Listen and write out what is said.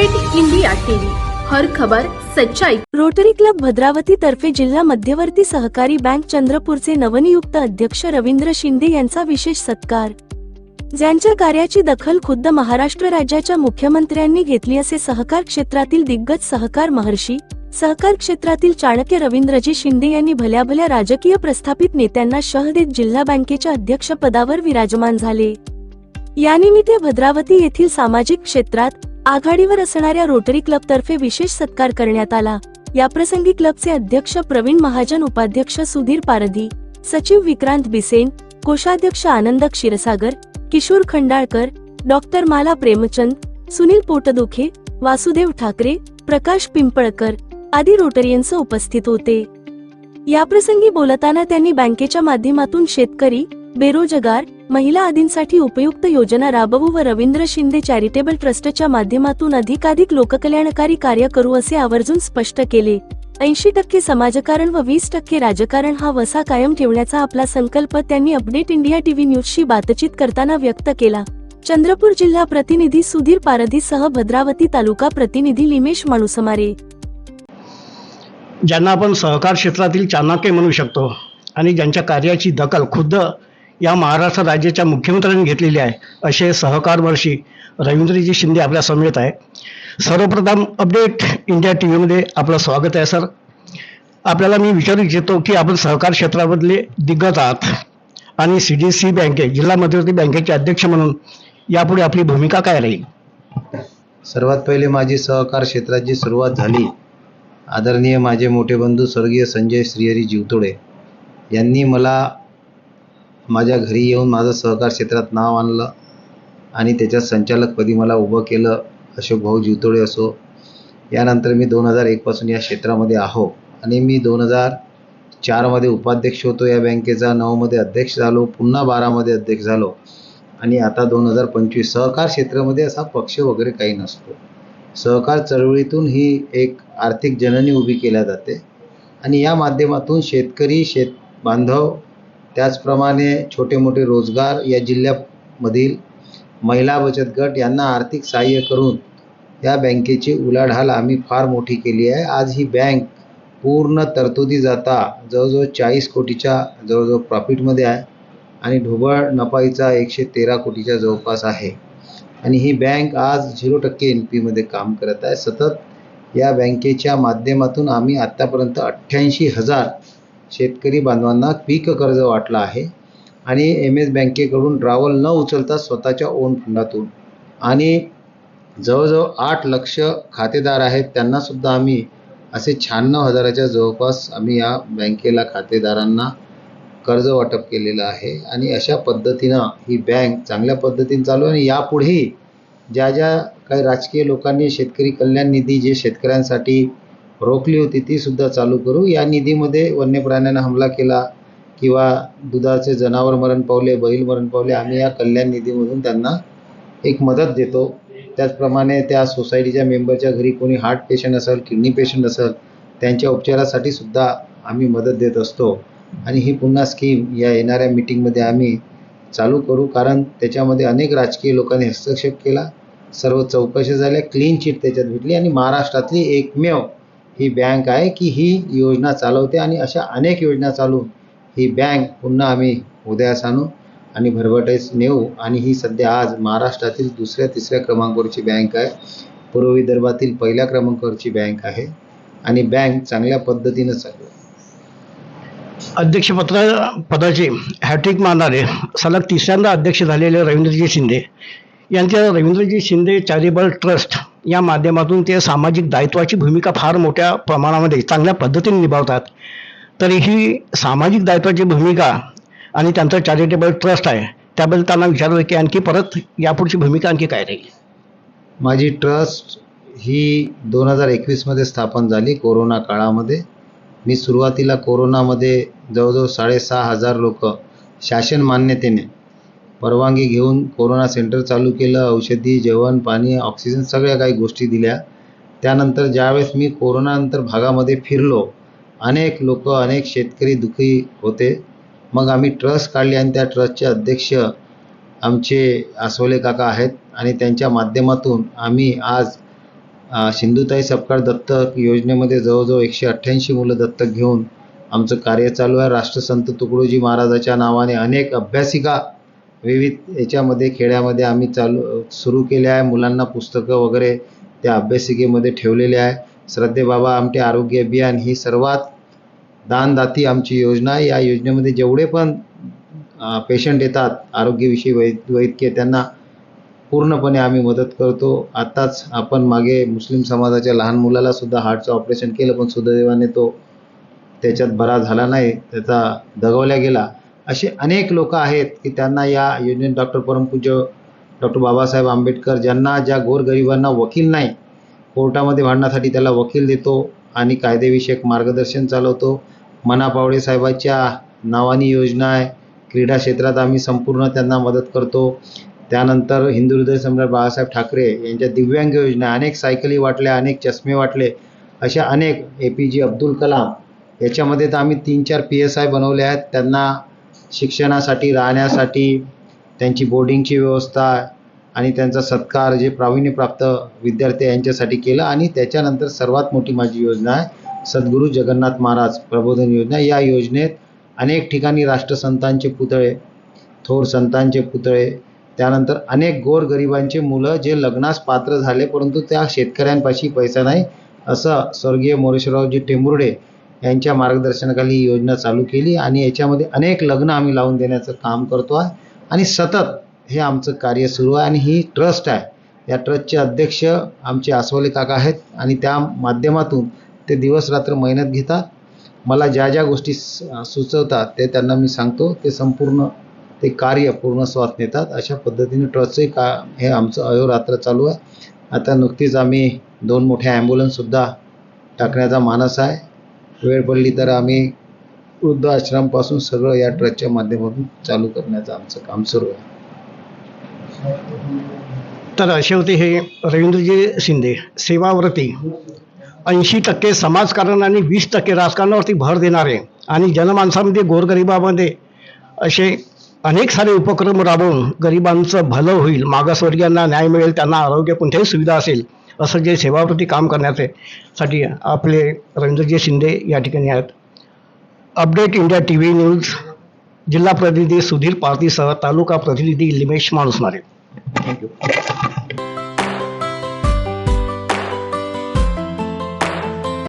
Update India TV. हर खबर सच्चाई. Rotary club Bhadravati तर्फे जिल्हा मध्यवर्ती सहकारी बँक चंद्रपूरचे नवनियुक्त अध्यक्ष रवींद्र शिंदे यांचा विशेष सत्कार. ज्यांच्या कार्याची दखल खुद्द महाराष्ट्र राज्याच्या मुख्यमंत्र्यांनी घेतली असे सहकार क्षेत्रातील दिग्गज सहकार महर्षी सहकार क्षेत्रातील चाणक्य रवींद्रजी शिंदे यांनी भल्याभल्या राजकीय प्रस्थापित नेत्यांना शह देत जिल्हा बँकेच्या अध्यक्षपदावर विराजमान झाले. यानिमित्त भद्रावती येथील सामाजिक क्षेत्रात आघाडीवर असणाऱ्या रोटरी क्लब तर्फे विशेष सत्कार करण्यात आला. याप्रसंगी क्लबचे अध्यक्ष प्रवीण महाजन उपाध्यक्ष सुधीर पारधी सचिव विक्रांत बिसेन कोषाध्यक्ष आनंद क्षीरसागर किशोर खंडाळकर डॉक्टर माला प्रेमचंद सुनील पोटदुखे वासुदेव ठाकरे प्रकाश पिंपळकर आदी रोटरियन्स उपस्थित होते. याप्रसंगी बोलताना त्यांनी बँकेच्या माध्यमातून शेतकरी बेरोजगार महिला आदींसाठी उपयुक्त योजना राबवू व रवींद्र शिंदे चॅरिटेबल ट्रस्टच्या माध्यमातून अधिकाधिक लोककल्याणकारी कार्य करू असे आवर्जून स्पष्ट केले. ऐंशी टक्के समाजकारण व वीस टक्के राजकारण हा वसा कायम ठेवण्याचा आपला संकल्प त्यांनी अपडेट इंडिया टीव्ही न्यूजशी बातचीत करताना व्यक्त केला. चंद्रपूर जिल्हा प्रतिनिधी सुधीर पारधीसह भद्रावती तालुका प्रतिनिधी लिमेश माणुसमारे. ज्यांना आपण सहकार क्षेत्रातील चाणक्य म्हणू शकतो आणि ज्यांच्या कार्याची दखल खुद्द या महाराष्ट्र राज्याच्या मुख्यमंत्र्यांनी घेतलेली आहे. असे सहकार वर्षी रवींद्रजी शिंदे आपल्या समेत आहे सर्वप्रथम अपडेट इंडिया टी व्हीमध्ये आपलं स्वागत आहे सर. आपल्याला मी विचारू इच्छितो की आपण सहकार क्षेत्रामधले दिग्गज आहात आणि सी डी सी बँके जिल्हा मध्यवर्ती बँकेचे अध्यक्ष म्हणून यापुढे आपली भूमिका काय राहील? सर्वात पहिले माझी सहकार क्षेत्राची सुरुवात झाली. आदरणीय माझे मोठे बंधू स्वर्गीय संजय श्रीहरी जीवतोडे यांनी मला माझ्या घरी येऊन माझं सहकार क्षेत्रात नाव आणलं आणि त्याच्यात संचालकपदी मला उभं केलं अशोक भाऊ असो. यानंतर मी दोन हजार एकपासून या क्षेत्रामध्ये आहो आणि मी दोन हजार चारमध्ये उपाध्यक्ष होतो या बँकेचा नऊमध्ये अध्यक्ष झालो पुन्हा बारामध्ये अध्यक्ष झालो. आणि आता दोन हजार पंचवीस सहकार क्षेत्रामध्ये असा पक्ष वगैरे काही नसतो. सहकार चळवळीतून ही एक आर्थिक जननी उभी केल्या जाते. आणि या माध्यमातून शेतकरी शेत बांधव त्याचप्रमाणे छोटे मोठे रोजगार या जिल्ह्यामधील महिला बचत गट यांना आर्थिक सहाय्य करून या बँकेची उलाढाल आम्ही फार मोठी केली आहे. आज ही बँक पूर्ण तरतुदी जाता जवळजवळ चाळीस कोटीच्या जवळजवळ प्रॉफिटमध्ये आहे आणि ढोबळ नफाईचा एकशे तेरा कोटीच्या जवळपास आहे. आणि ही बँक आज झिरो टक्के एन पीमध्ये काम करत आहे. सतत या बँकेच्या माध्यमातून आम्ही आत्तापर्यंत अठ्ठ्याऐंशी हजार शेतकरी बांधवांना पीक कर्ज वाटलं आहे आणि एम एस बँकेकडून ड्रावल न उचलता स्वतःच्या ओन फंडातून आणि जवळजवळ आठ लक्ष खातेदार आहेत त्यांनासुद्धा आम्ही असे शहाण्णव हजाराच्या जवळपास आम्ही या बँकेला खातेदारांना कर्ज वाटप केलेलं आहे. आणि अशा पद्धतीनं ही बँक चांगल्या पद्धतीने चालू आहे आणि यापुढेही ज्या ज्या काही राजकीय लोकांनी शेतकरी कल्याण निधी जे शेतकऱ्यांसाठी रोखली होती ती सुद्धा चालू करू. या निधीमध्ये वन्य प्राण्यांना हमला केला किंवा दुधाचे जनावर मरण पावले बैल मरण पावले आम्ही या कल्याण निधीमधून त्यांना एक मदत देतो. त्याचप्रमाणे त्या सोसायटीच्या मेंबरच्या घरी कोणी हार्ट पेशंट असेल किडनी पेशंट असेल त्यांच्या उपचारासाठी सुद्धा आम्ही मदत देत असतो. आणि ही पुन्हा स्कीम या येणाऱ्या मिटिंगमध्ये आम्ही चालू करू कारण त्याच्यामध्ये अनेक राजकीय लोकांनी हस्तक्षेप केला. सर्व चौकशी झाल्या क्लीन चिट त्याच्यात भेटली आणि महाराष्ट्रातली एकमेव ही बँक आहे की ही योजना चालवते आणि अशा अनेक योजना चालवून ही बँक पुन्हा आम्ही उदयास आणू आणि भरभटेस नेऊ. आणि ही सध्या आज महाराष्ट्रातील दुसऱ्या तिसऱ्या क्रमांकावरची बँक आहे. पूर्व विदर्भातील पहिल्या क्रमांकावरची बँक आहे. आणि बँक चांगल्या पद्धतीनं चालू आहे. पदाचे हॅट्रिक मारणारे सलग तिसऱ्यांदा अध्यक्ष झालेले रवींद्रजी शिंदे यांच्या रवींद्रजी शिंदे चॅरिटेबल ट्रस्ट या माध्यमातून ते सामाजिक दायित्वाची भूमिका फार मोठ्या प्रमाणामध्ये चांगल्या पद्धतीने निभावतात. तर ही सामाजिक दायित्वाची भूमिका आणि त्यांचं चॅरिटेबल ट्रस्ट आहे त्याबद्दल त्यांना विचारलं की आणखी परत यापुढची भूमिका आणखी काय राहील? माझी ट्रस्ट ही दोन हजार एकवीसमध्ये स्थापन झाली कोरोना काळामध्ये. मी सुरुवातीला कोरोनामध्ये जवळजवळ साडेसहा हजार लोक शासन मान्यतेने परवानगी घेऊन कोरोना सेंटर चालू केलं औषधी जेवण पाणी ऑक्सिजन सगळ्या काही गोष्टी दिल्या. त्यानंतर ज्यावेळेस मी कोरोनानंतर भागामध्ये फिरलो अनेक लोक अनेक शेतकरी दुखी होते. मग आम्ही ट्रस्ट काढली आणि त्या ट्रस्टचे अध्यक्ष आमचे आसोले काका आहेत आणि त्यांच्या माध्यमातून आम्ही आज सिंधुताई सपकाळ दत्तक योजनेमध्ये जवळजवळ एकशे अठ्ठ्याऐंशी मुलं दत्तक घेऊन आमचं कार्य चालू आहे. राष्ट्रसंत तुकडोजी महाराजाच्या नावाने अनेक अभ्यासिका विविध याच्यामध्ये खेड्यामध्ये आम्ही चालू सुरू केले आहे. मुलांना पुस्तकं वगैरे त्या अभ्यासिकेमध्ये ठेवलेले आहे. श्रद्धेबाबा आमटे आरोग्य अभियान ही सर्वात दानदाती आमची योजना आहे. या योजनेमध्ये जेवढे पण पेशंट येतात आरोग्यविषयी वै वैद्यकीय त्यांना पूर्णपणे आम्ही मदत करतो. आत्ताच आपण मागे मुस्लिम समाजाच्या लहान मुलाला सुद्धा हार्टचं ऑपरेशन केलं पण सुदैवाने तो त्याच्यात बरा झाला नाही. त्याचा दगवल्या गेला. असे अनेक लोक आहेत की त्यांना या योजनेत डॉक्टर परमपूज्य डॉक्टर बाबासाहेब आंबेडकर ज्यांना ज्या गोरगरिबांना वकील नाही कोर्टामध्ये भांडण्यासाठी त्याला वकील देतो आणि कायदेविषयक मार्गदर्शन चालवतो. मनापावडे साहेबाच्या नावानी योजना आहे. क्रीडा क्षेत्रात आम्ही संपूर्ण त्यांना मदत करतो. त्यानंतर हिंदू हृदय सम्राट बाळासाहेब ठाकरे यांच्या दिव्यांग योजना अनेक सायकली वाटल्या अनेक चष्मे वाटले अशा अनेक ए पी जे अब्दुल कलाम. याच्यामध्ये तर आम्ही तीन चार पी एस आय बनवले आहेत. त्यांना शिक्षणासाठी राहण्यासाठी त्यांची बोर्डिंगची व्यवस्था आणि त्यांचा सत्कार जे प्रावीण्यप्राप्त विद्यार्थी यांच्यासाठी केलं. आणि त्याच्यानंतर सर्वात मोठी माझी योजना आहे सद्गुरू जगन्नाथ महाराज प्रबोधन योजना. या योजनेत अनेक ठिकाणी राष्ट्रसंतांचे पुतळे थोर संतांचे पुतळे त्यानंतर अनेक गोरगरिबांचे मुलं जे लग्नास पात्र झाले परंतु त्या शेतकऱ्यांपाशी पैसा नाही असं स्वर्गीय मोरेश्वररावजी टेंभुर्डे यांच्या मार्गदर्शनाखाली ही योजना चालू केली आणि याच्यामध्ये अनेक लग्न आम्ही लावून देण्याचं काम करतो आहे. आणि सतत हे आमचं कार्य सुरू आहे आणि ही ट्रस्ट आहे. या ट्रस्टचे अध्यक्ष आमचे आसवले काका आहेत आणि त्या माध्यमातून ते दिवस रात्र मेहनत घेतात. मला ज्या ज्या गोष्टी सुचवतात ते त्यांना मी सांगतो. ते संपूर्ण ते कार्य पूर्ण स्वात नेतात. अशा पद्धतीने ट्रस्टचे का हे आमचं अहोरात्र चालू आहे. आता नुकतीच आम्ही दोन मोठ्या ॲम्ब्युलन्ससुद्धा टाकण्याचा मानस आहे. वेळ पडली तर आम्ही वृद्धाश्रमपासून सगळं या ट्रस्टच्या माध्यमातून चालू करण्याचं आमचं काम सुरू आहे. तर असे होते हे रवींद्रजी शिंदे सेवाव्रती. ऐंशी टक्के समाजकारण आणि वीस टक्के राजकारणावरती भर देणारे आणि जनमानसामध्ये गोरगरिबामध्ये असे अनेक सारे उपक्रम राबवून गरिबांचं भलं होईल मागासवर्गीयांना न्याय मिळेल त्यांना आरोग्य कोणत्याही सुविधा असेल असं जे सेवाव्रती काम करण्याचे साठी आपले रवींद्रजी शिंदे या ठिकाणी आहेत. Update India T V news जिल्हा प्रतिनिधी सुधीर पारतीसह तालुका प्रतिनिधी लिमेश माणूसमारे. थँक्यू